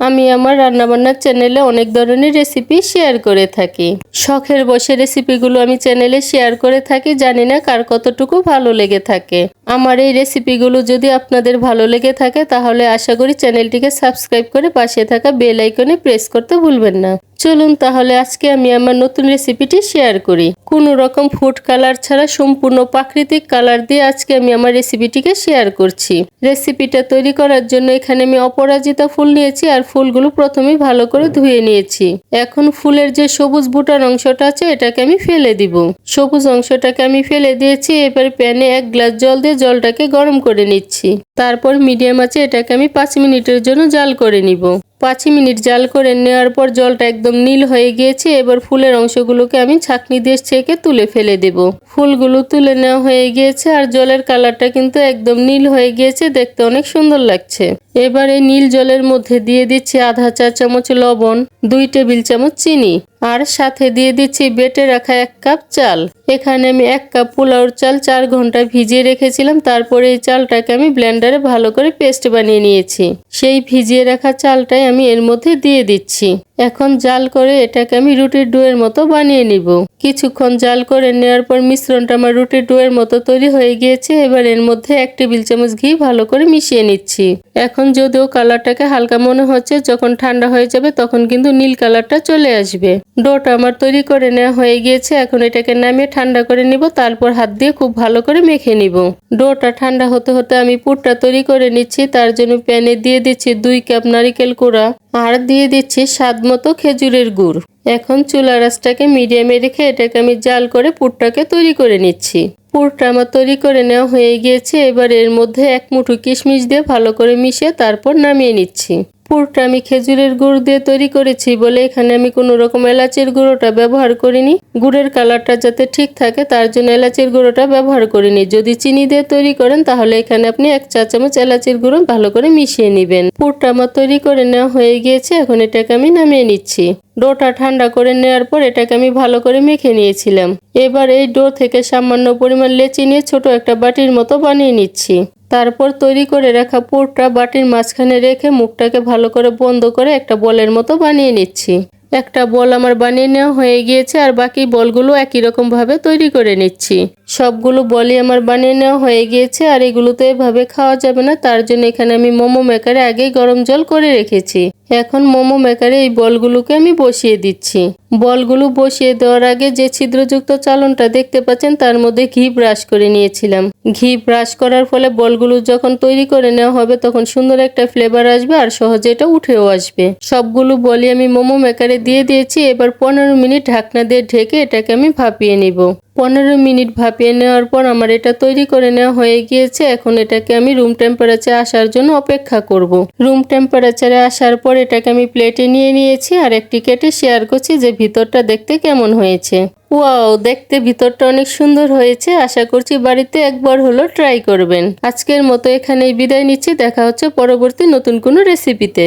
আমি আমার রান্নাবান্নার চ্যানেলে অনেক ধরনের রেসিপি শেয়ার করে থাকি। শখের বসে রেসিপিগুলো আমি চ্যানেলে শেয়ার করে থাকি, জানি না কার কতটুকু ভালো লেগে থাকে। আমার এই রেসিপিগুলো যদি আপনাদের ভালো লেগে থাকে, তাহলে আশা করি চ্যানেলটিকে সাবস্ক্রাইব করে পাশে থাকা বেল আইকনে প্রেস করতে ভুলবেন না। চলুন তাহলে আজকে আমি আমার নতুন রেসিপিটি শেয়ার করি। কোনো রকম ফুড কালার ছাড়া সম্পূর্ণ প্রাকৃতিক কালার দিয়ে আজকে আমি আমার রেসিপিটিকে শেয়ার করছি। রেসিপিটা তৈরি করার জন্য এখানে আমি অপরাজিতা ফুল নিয়েছি আর ফুলগুলো প্রথমেই ভালো করে ধুয়ে নিয়েছি। এখন ফুলের যে সবুজ বুটার অংশটা আছে, এটাকে আমি ফেলে দিব। সবুজ অংশটাকে আমি ফেলে দিয়েছি, এবার প্যানে এক গ্লাস জল দিয়ে জলটাকে গরম করে নিচ্ছি। তারপর মিডিয়াম আছে, এটাকে আমি পাঁচ মিনিটের জন্য জাল করে নিব। পাঁচ মিনিট জাল করে নেওয়ার পর জলটা একদম নীল হয়ে গিয়েছে, এবার ফুলের অংশগুলোকে আমি ছাঁকনি দিয়ে ছেঁকে তুলে ফেলে দেব। ফুলগুলো তুলে নেওয়া হয়ে গিয়েছে, আর জলের কালারটা কিন্তু একদম নীল হয়ে গিয়েছে, দেখতে অনেক সুন্দর লাগছে। এবার নীল জলের মধ্যে দিয়ে দিচ্ছি আধা চা চামচ লবণ, দুই টেবিল চামচ চিনি আর সাথে দিয়ে দিচ্ছি বেটে রাখা এক কাপ চাল। এখানে আমি এক কাপ পোলাওর চাল চার ঘণ্টা ভিজিয়ে রেখেছিলাম, তারপরে এই চালটাকে আমি ব্লেন্ডারে ভালো করে পেস্ট বানিয়ে নিয়েছি। সেই ভিজিয়ে রাখা চালটাই আমি এর মধ্যে দিয়ে দিচ্ছি। এখন জাল করে এটাকে আমি রুটির ডোয়ের মতো বানিয়ে নিব। কিছুক্ষণ জাল করে নেওয়ার পর মিশ্রণটা আমার রুটির ডোয়ের মতো তৈরি হয়ে গিয়েছে। এবার এর মধ্যে এক টেবিল চামচ ঘি ভালো করে মিশিয়ে নিচ্ছি। এখন যদিও কালারটাকে হালকা মনে হচ্ছে, যখন ঠান্ডা হয়ে যাবে তখন কিন্তু নীল কালারটা চলে আসবে। ডোটা আমার তৈরি করে নেওয়া হয়ে গিয়েছে। এখন এটাকে নামিয়ে ঠান্ডা করে নিব, তারপর হাত দিয়ে খুব ভালো করে মেখে নিব। ডোটা ঠান্ডা হতে হতে আমি পুরটা তৈরি করে নিচ্ছি। তার জন্য প্যানে দিয়ে দিচ্ছি দুই কাপ নারিকেল কুড়া। আর দিয়ে দিচ্ছি স্বাদ মতো খেজুরের গুড়। এখন চুলা রাসটাকে মিডিয়ামে রেখে এটাকে আমি জাল করে পুরটাকে তৈরি করে নিচ্ছি। পুরটা আমার তৈরি করে নেওয়া হয়ে গিয়েছে, এবার এর মধ্যে এক মুঠো কিশমিশ দিয়ে ভালো করে মিশিয়ে তারপর নামিয়ে নিচ্ছি। পুরটা আমি খেজুরের গুড় দিয়ে তৈরি করেছি বলে এখানে আমি কোনো রকম এলাচের গুঁড়োটা ব্যবহার করিনি। গুড়ের কালারটা যাতে ঠিক থাকে, তার জন্য এলাচের গুঁড়োটা ব্যবহার করিনি। যদি চিনি দিয়ে তৈরি করেন, তাহলে এখানে আপনি এক চা চামচ এলাচের গুঁড়ো ভালো করে মিশিয়ে নেবেন। পুরটা আমার তৈরি করে নেওয়া হয়ে গিয়েছে, এখন এটাকে আমি নামিয়ে নিচ্ছি। ডোটা ঠান্ডা করে নেওয়ার পর এটাকে আমি ভালো করে মেখে নিয়েছিলাম। এবার এই ডো থেকে সামান্য পরিমাণ লেচি নিয়ে ছোট একটা বাটির মতো বানিয়ে নিচ্ছি। তারপর তৈরি করে রাখা পুরটা বাটির মাঝখানে রেখে মুখটাকে ভালো করে বন্ধ করে একটা বলের মতো বানিয়ে নিচ্ছি। একটা বল আমার বানিয়ে নেওয়া হয়ে গিয়েছে আর বাকি বলগুলো একই রকম ভাবে তৈরি করে নিচ্ছি। সবগুলো বলই আমার বানিয়ে নেওয়া হয়ে গিয়েছে আর এগুলো তো এভাবে খাওয়া যাবে না, তার জন্য এখানে আমি মোমো মেকারে আগেই গরম জল করে রেখেছি। এখন মোমো মেকারে এই বলগুলোকে আমি বসিয়ে দিচ্ছি। বলগুলো বসিয়ে দেওয়ার আগে যে ছিদ্রযুক্ত চালনটা দেখতে পাচ্ছেন, তার মধ্যে ঘি ব্রাশ করে নিয়েছিলাম। ঘি ব্রাশ করার ফলে বলগুলো যখন তৈরি করে নেওয়া হবে, তখন সুন্দর একটা ফ্লেভার আসবে আর সহজে এটা উঠেও আসবে। সবগুলো বলি আমি মোমো মেকারে দিয়ে দিয়েছি, এবার পনেরো মিনিট ঢাকনা দিয়ে ঢেকে এটাকে আমি ভাপিয়ে নিব। পনেরো মিনিট ভাপিয়ে নেওয়ার পর আমার এটা তৈরি করে নেওয়া হয়ে গিয়েছে, এখন এটাকে আমি রুম টেম্পারেচারে আসার জন্য অপেক্ষা করব। রুম টেম্পারেচারে আসার পর এটাকে আমি প্লেটে নিয়ে নিয়েছি আর একটি কেটে শেয়ার করছি যে ভিতরটা দেখতে কেমন হয়েছে। ওয়াও, দেখতে ভিতরটা অনেক সুন্দর হয়েছে, আশা করছি বাড়িতে একবার হলো ট্রাই করবেন। আজকের মতো এখানেই বিদায় নিচ্ছি, দেখা হচ্ছে পরবর্তী নতুন কোনো রেসিপিতে